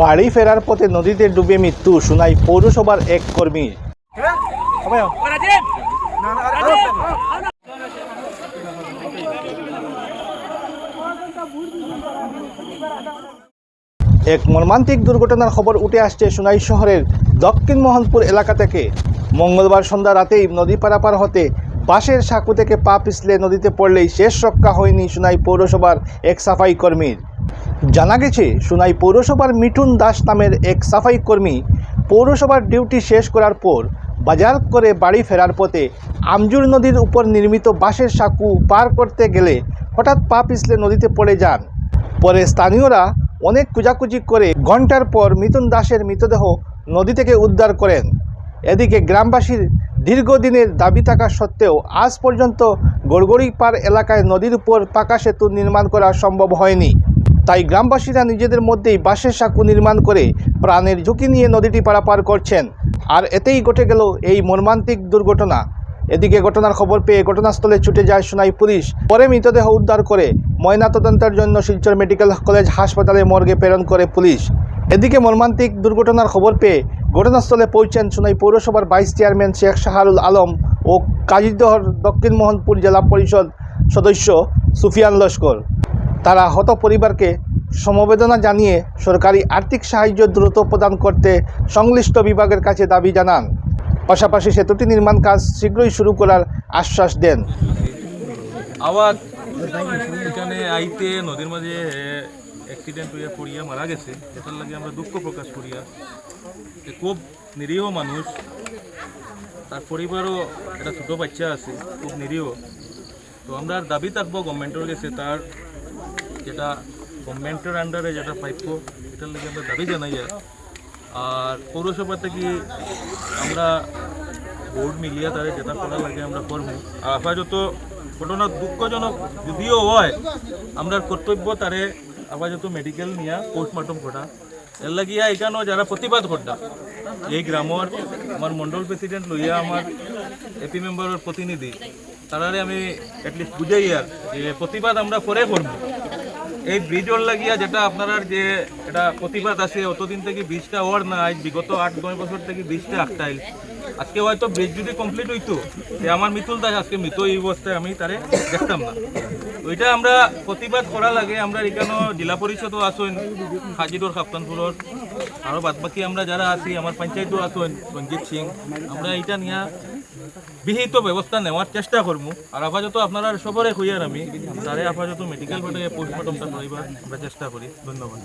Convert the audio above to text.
বাড়ি ফেরার পথে নদীতে ডুবে মৃত্যু সুনাই পৌরসভার এক কর্মীর এক মর্মান্তিক দুর্ঘটনার খবর উঠে আসছে সুনাই শহরের দক্ষিণ মোহনপুর এলাকা থেকে। মঙ্গলবার সন্ধ্যা রাতেই নদী পারাপার হতে বাঁশের সাঁকু থেকে পা পিছলে নদীতে পড়লেই শেষ রক্ষা হয়নি সুনাই পৌরসভার এক সাফাই কর্মীর। জানা গেছে, সুনাই পৌরসভার মিঠুন দাস নামের এক সাফাই কর্মী পৌরসভার ডিউটি শেষ করার পর বাজার করে বাড়ি ফেরার পথে আমজুর নদীর উপর নির্মিত বাঁশের সাঁকু পার করতে গেলে হঠাৎ পা পিছলে নদীতে পড়ে যান। পরে স্থানীয়রা অনেক কুজাকুজি করে ঘণ্টার পর মিথুন দাসের মৃতদেহ নদী থেকে উদ্ধার করেন। এদিকে গ্রামবাসীর দীর্ঘদিনের দাবি থাকা সত্ত্বেও আজ পর্যন্ত গড়গড়ি গড়গড়িপাড় এলাকায় নদীর উপর পাকা সেতু নির্মাণ করা সম্ভব হয়নি। তাই গ্রামবাসীরা নিজেদের মধ্যেই বাঁশের সাঁকু নির্মাণ করে প্রাণের ঝুঁকি নিয়ে নদীটি পারাপার করছেন। আর এতেই ঘটে গেল এই মর্মান্তিক দুর্ঘটনা। এদিকে ঘটনার খবর পেয়ে ঘটনাস্থলে ছুটে যায় সোনাই পুলিশ। পরে মৃতদেহ উদ্ধার করে ময়নাতদন্তের জন্য শিলচর মেডিকেল কলেজ হাসপাতালে মর্গে প্রেরণ করে পুলিশ। এদিকে মর্মান্তিক দুর্ঘটনার খবর পেয়ে ঘটনাস্থলে পৌঁছেন সোনাই পৌরসভার ভাইস চেয়ারম্যান শেখ শাহারুল আলম ও কাজিদহর দক্ষিণ মোহনপুর জেলা পরিষদ সদস্য সুফিয়ান লস্কর। তারা হত পরিবারকে সমবেদনা জানিয়ে সরকারি আর্থিক সাহায্য দ্রুত প্রদান করতে সংশ্লিষ্ট বিভাগের কাছে দাবি জানান। পাশাপাশি সেতুটি নির্মাণ কাজ শীঘ্রই শুরু করার আশ্বাস দেন। আইতে নদীর মাঝে অ্যাক্সিডেন্ট হইয়া পড়িয়া মারা গেছে। এটার লাগে আমরা দুঃখ প্রকাশ করিয়া যে খুব নিরীহ মানুষ, তার পরিবারও একটা ছোটো বাচ্চা আছে, খুব নিরীহ। তো আমরা দাবি থাকব গভর্নমেন্টের কাছে, তার যেটা গভর্নমেন্টের আন্ডারে যেটা প্রাপ্য এটার লাগে আমরা দাবি জানাই আর পৌরসভা থেকে আমরা বোর্ড মিলিয়া তারে যেটা করা লাগে আমরা করব। আর আপাতত ঘটনা দুঃখজনক যদিও হয়, আমরা কর্তব্য তারে আপাতত মেডিকেল নিয়া পোস্টমর্টম করা। এর লাগিয়া এখানেও যারা প্রতিবাদ করতা এই গ্রামের আমার মন্ডল প্রেসিডেন্ট লইয়া আমার এপি মেম্বারের প্রতিনিধি, তারারে আমি এটলিস্ট বুঝাই আর যে প্রতিবাদ আমরা পরে করব। এই ব্রিজর লাগিয়া যেটা আপনার যে এটা প্রতিবাদ আছে, অতদিন থেকে বীজটা ওর না, আজ বিগত আট, নয় বছর থেকে ব্রিজটা আটটাইল। আজকে হয়তো ব্রিজ যদি কমপ্লিট হইতো আমার মিতুল দাস, আজকে মৃত এই অবস্থায় আমি তারে দেখতাম না। এটা আমরা প্রতিবাদ করা লাগে আমরা এখানে জেলা পরিষদও আসুন হাজিদর কাপ্তানপুরের আরও বাদ বাকি আমরা যারা আছি, আমার পঞ্চায়েতও আসুন, রঞ্জিত সিং, আমরা এটা নিয়ে বিহিত ব্যবস্থা নেওয়ার চেষ্টা করব। আর আপাতত আপনারা সবরে হইয়ার আমি, তারে আপাতত মেডিকেল পাঠাইয়া পোস্টমর্টমটা করাইবার আমরা চেষ্টা করি। ধন্যবাদ।